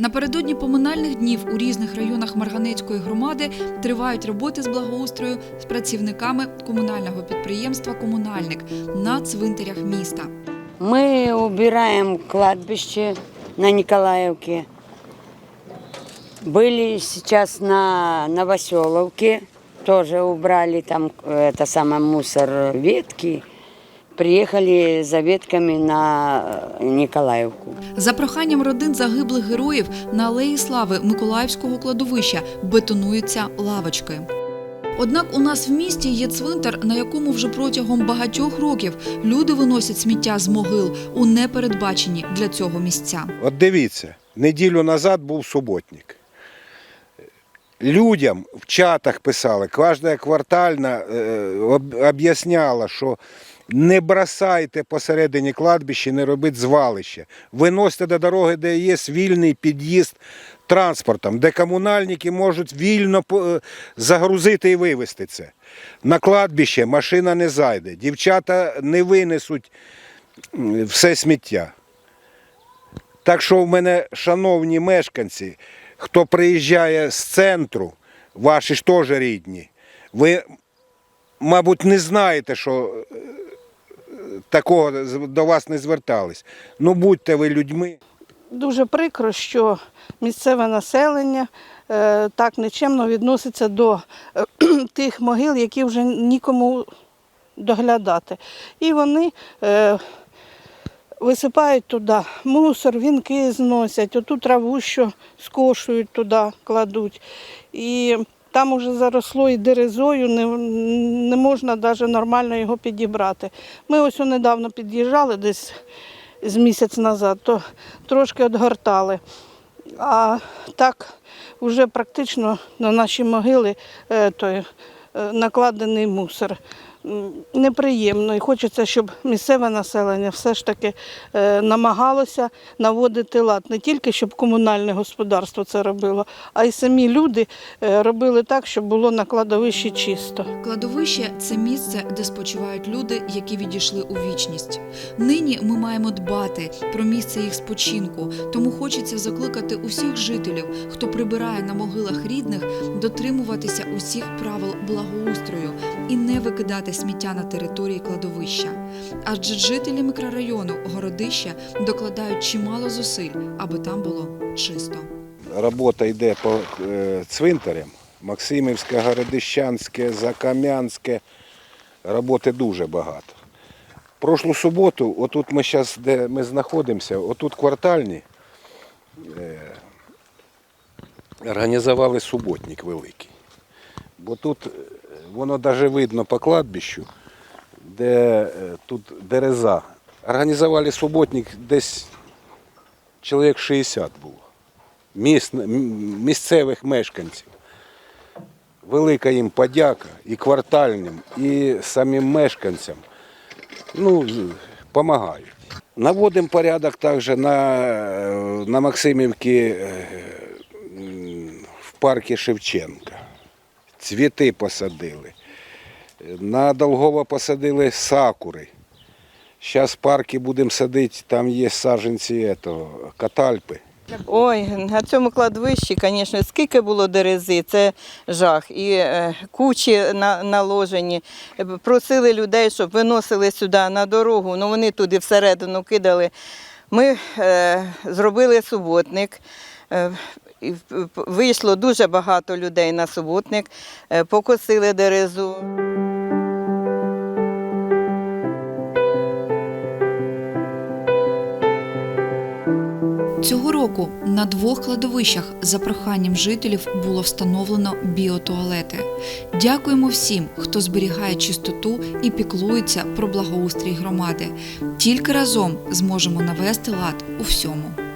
Напередодні поминальних днів у різних районах Марганецької громади тривають роботи з благоустрою з працівниками комунального підприємства Комунальник на цвинтарях міста. Мы убираем кладбище на Николаевке. Были сейчас на Новоселовке, тоже убрали там э, это самое мусор ветки. Приехали за ветками на э, Николаевку. За проханням родин загиблих героїв на алеї слави Миколаївського кладовища бетонуються лавочки. Однак у нас в місті є цвинтар, на якому вже протягом багатьох років люди виносять сміття з могил у непередбачені для цього місця. От дивіться, неділю назад був суботник. Людям в чатах писали, кожна квартальна е, об'ясняла, що не бросайте посередині кладбища, не робіть звалище. Виносьте до дороги, де є вільний під'їзд транспортом, де комунальники можуть вільно е, загрузити і вивезти це. На кладбище машина не зайде, дівчата не винесуть все сміття. Так що в мене, шановні мешканці, хто приїжджає з центру, ваші ж теж рідні, ви, мабуть, не знаєте, що е, такого до вас не звертались. Ну будьте ви людьми. Дуже прикро, що місцеве населення е, так нечемно відноситься до е, тих могил, які вже нікому доглядати. І вони е, висипають туди мусор, вінки зносять, оту траву, що скошують туди, кладуть. І там уже заросло і дерезою, не, не можна навіть нормально його підібрати. Ми ось недавно під'їжджали десь з місяць назад, то трошки відгортали. А так вже практично на наші могили е, той, е, накладений мусор. Неприємно і хочеться, щоб місцеве населення все ж таки е, намагалося наводити лад. Не тільки щоб комунальне господарство це робило, а й самі люди е, робили так, щоб було на кладовищі чисто. Кладовище це місце, де спочивають люди, які відійшли у вічність. Нині ми маємо дбати про місце їх спочинку, тому хочеться закликати усіх жителів, хто прибирає на могилах рідних, дотримуватися усіх правил благоустрою і не викидати сміття на території кладовища. Адже жителі мікрорайону Городища докладають чимало зусиль, аби там було чисто. Робота йде по е, цвинтарям. Максимівське, Городищанське, Закам'янське. Роботи дуже багато. Прошлу суботу, отут ми зараз, де ми знаходимося, отут квартальні, е, організували суботник великий. Бо тут е, воно навіть видно по кладбищу, де е, тут дереза. Організували суботник десь чоловік 60 було. Міс- місцевих мешканців. Велика їм подяка і квартальним, і самим мешканцям. Ну, допомагають. Наводимо порядок також на, е, на Максимівці в парку Шевченка. Цвіти посадили. На Долгова посадили сакури. Зараз в парку будемо садити, там є саджанці этого, катальпи. Ой, на цьому кладовищі, звісно, скільки було дерези, це жах. І е, кучі на, наложені. Е, Просили людей, щоб виносили сюди на дорогу, але вони туди всередину кидали. Ми е, зробили суботник. Вийшло дуже багато людей на суботник, е, покосили дерезу. Цього року на двох кладовищах за проханням жителів було встановлено біотуалети. Дякуємо всім, хто зберігає чистоту і піклується про благоустрій громади. Тільки разом зможемо навести лад у всьому.